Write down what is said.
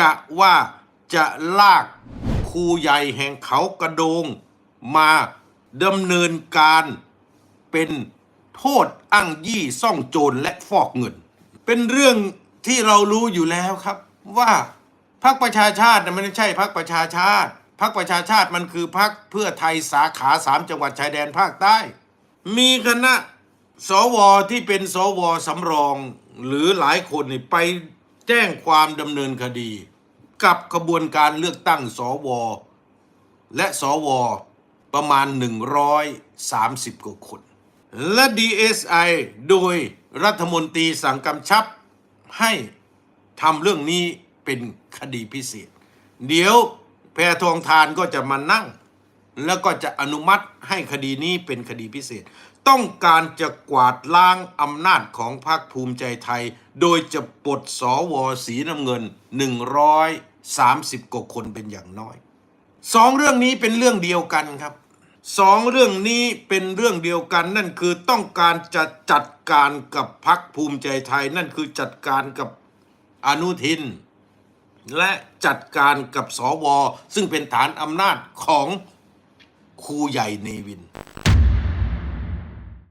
กะว่าจะลากครูใหญ่แห่งเขากระโดง มาดำเนินการเป็นโทษอ้างยี่ซ่องโจรและฟอกเงิน เป็นเรื่องที่เรารู้อยู่แล้วครับ ว่าพรรคประชาชาติน่ะมันไม่ใช่พรรคประชาชาติพรรคประชาชาติมันคือพรรคเพื่อไทยสาขาสามจังหวัดชายแดนภาคใต้ มีคณะสวที่เป็นสวสำรองหรือหลายคนนี่ไป แจ้งความดำเนินคดี กับกระบวนการเลือกตั้งสว และสว ประมาณ 130 กว่าคน และ DSI โดยรัฐมนตรีสั่งกำชับให้ทำเรื่องนี้เป็นคดีพิเศษ เดี๋ยวแพทองทานก็จะมานั่ง แล้วก็จะอนุมัติให้คดีนี้เป็นคดีพิเศษ ต้องการจะกวาดล้างอำนาจของพรรคภูมิใจไทย โดยจะปลดสวสีน้ำเงิน 130กว่าคนเป็นอย่างน้อยสองเรื่องนี้เป็นเรื่องเดียวกันครับสองเรื่องนี้เป็นเรื่องเดียวกันนั่นคือต้องการจะจัดการกับพรรคภูมิใจไทย นั่นคือจัดการกับอนุทิน และจัดการกับสวซึ่งเป็นฐานอำนาจของ ครูใหญ่เนวิน